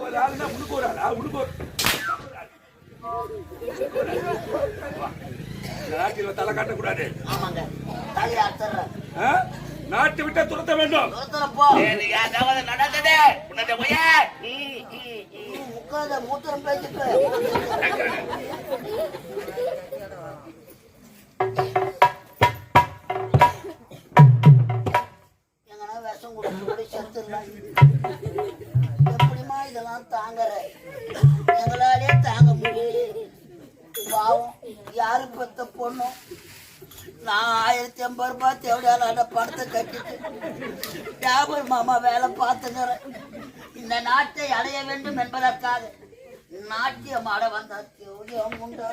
ஒரு ஆளுனா உனக்கு ஒரு ஆளா உனக்கு ஒரு நாட்டில் தலை காட்டக்கூடாது ஆமாங்க தலையை அறுத்துறேன் ஆ? நாட்டை துரத்த வேண்டும் நடந்ததே இது ஏதாவது உன்னத போய உட்காத மூத்திரம் பேசிட்டு எப்படிம்மா இதெல்லாம் தாங்குற எங்களாலே தாங்க முடியல பாவம் யாரு பெத்த பொண்ணும் நான் ஆயிரத்தி ஐம்பது ரூபாய் தேவையான பணத்தை கட்டிட்டு டேபர் மாமா வேலை பார்த்துக்கிறேன் இந்த நாட்டை அடைய வேண்டும் என்பதற்காக நாட்டியம் ஆட வந்த தேவடியம் உண்டா.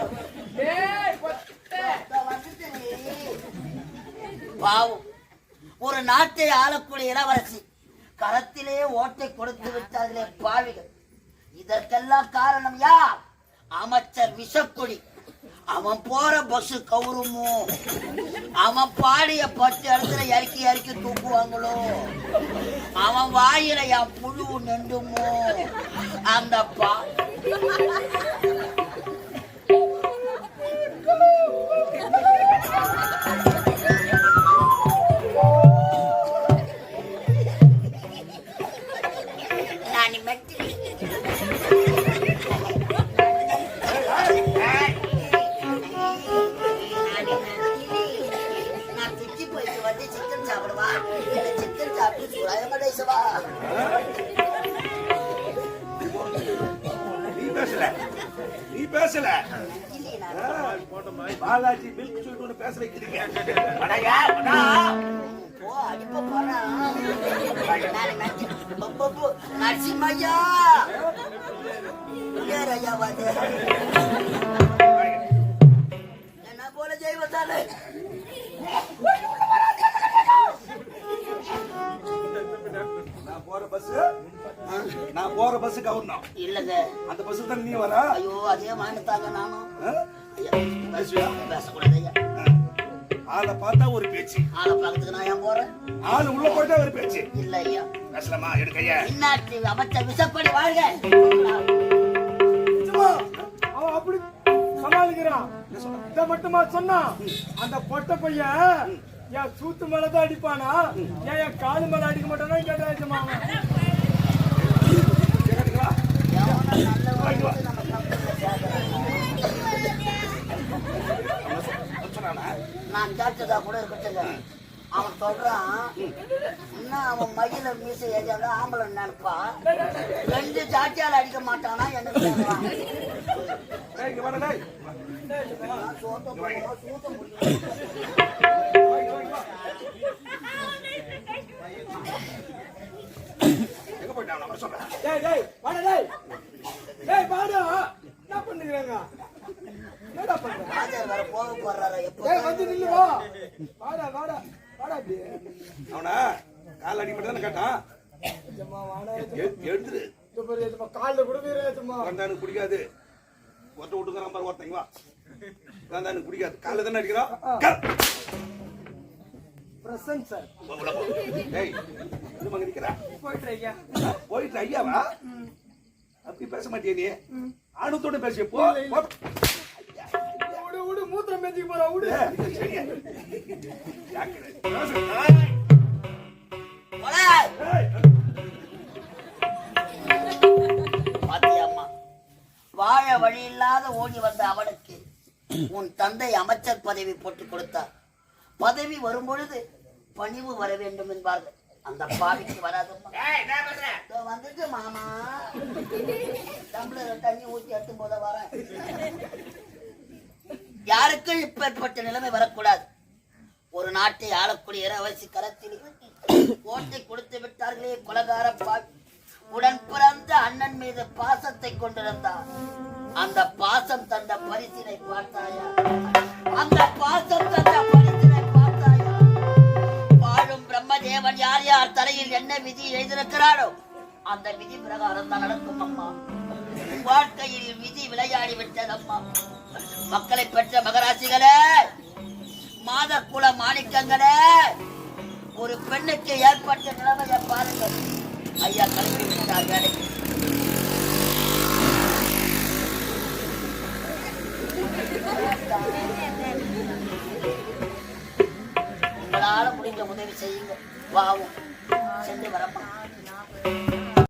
பாவம் ஒரு நாட்டை ஆளக்கூடிய இளவரசி களத்திலே ஓட்டை கொடுத்து விட்டார்களே பாவிகள். இதற்கெல்லாம் காரணம் யார்? அமைச்சர் விஷக்குடி. அவன் போற பஸ் கவுருமோ? அவன் பாடிய பத்து இடத்துல இறக்கி இறக்கி தூக்குவாங்களோ? அவன் வாயில என் புழு நெண்டுமோ அந்த பா நீ பேசல. நீ பேசல. ஆ, பாலாஜி மில்க் சொல்லிட்டு ஒண்ணு பேச வைக்கிறீங்க. அடையா அடா ஓ அடிப்ப போறான் நரசிம்மையா ஐயா வந்து என்ன போல ஜெய்வத்தாலே நான் போற பஸ் நான் போற பஸ் கவர்னோம் இல்லங்க அந்த பஸ் தான் நீ வர ஐயோ அதே வாங்கிட்டாங்க நானும் பேசக்கூடாது ஐயா. ஆளை பார்த்தா ஒரு பேச்சு. ஆளை பார்க்கறதுக்கு நான் ஏன் போறேன் ஆள் உள்ள போயிட்டா ஒரு பேச்சு. இல்ல ஐயா. பேசலாமா? எடுக்கையா இந்நாட்டு அமைச்சர் விசப்படி வாழ்க. சும்மா, அவன் அப்படி சமாளிக்கிறான். இத மட்டுமா சொன்னான் அந்த பொட்ட பையன் என் சூத்து மேலதான் அடிப்பானா? ஏன் என் காலு மேல அடிக்க மாட்டானா? கேட்டாச்சுமா கேட்டுங்களா நான் கேட்டதா கூட இருக்கட்டுங்க அவன் சொல்றான் இன்னும் அவன் மயில மீசை ஏஜாத ஆம்பளை நினைப்பா? ரெண்டு சாட்டியால் அடிக்க மாட்டானா? என்ன எங்க போயிட்டான்? சொல்றேன். பண்ணுகிறாங்க என்னடா பண்ற? ராஜா வேற போக போடுறாரு எப்போ டேய் வந்து நில்லு வா. வாடா வாடா வாடா அப்படி. அவனா கால் அடிப்பட்டு தானே கேட்டான்? ஏஜமா வாடா எ- எழுந்துரு இது பாரு கால்ல கூட வீரேஜமா வந்தானுக்கு பிடிக்காது. ஒருத்த விட்டுங்க நம்பர் ஒருத்தங்க வா. வந்தானுக்கு பிடிக்காது. காலைல தானே அடிக்கிறான். Present sir. போ. டேய் இது மங்க நிக்கிறா? போயிட்டு ஐயா. போயிட்டு ஐயாவா? அப்படி பேச மாட்டியா நீ? ஆணுத்தோட பேசிய போ போ. விடு விடு மூத்திரம் மேஞ்சிக்க போறா விடு பாத்தியம்மா வாழ வழி இல்லாத ஓடி வந்த அவனுக்கு உன் தந்தை அமைச்சர் பதவி போட்டு கொடுத்தார். பதவி வரும் பொழுது பணிவு வர வேண்டும் என்பார்கள். அந்த பாவிக்கு வராதம்மா. வந்துட்டு மாமா. டம்ளர் தண்ணி ஊற்றி எடுத்து போத வரேன். யாருக்கும் இப்பேற்பட்ட நிலைமை வரக்கூடாது. ஒரு நாட்டை ஆளக்கூடிய இளவரசி கரத்தில் ஓட்டை கொடுத்து விட்டார்களே கொலகார பாவி. உடன் பிறந்த அண்ணன் மீது பாசத்தை கொண்டிருந்தார். அந்த பாசம் தந்த பரிசினை பார்த்தாயா? விதி எழுதியிருக்கிறாரோ அந்த விதி பிரகாரம் தான் நடக்கும் அம்மா. வாழ்க்கையில் விதி விளையாடி விட்டது அம்மா. மக்களை பெற்ற மகராசிகளே மாத குல மாணிக்கங்களே ஒரு பெண்ணுக்கு ஏற்பட்ட நிலைமையை பாருங்கள். ஐயா கல்வி வேலைக்கு உங்களால முடிஞ்ச உதவி செய்யுங்க. வாவும். சென்று வரப்பா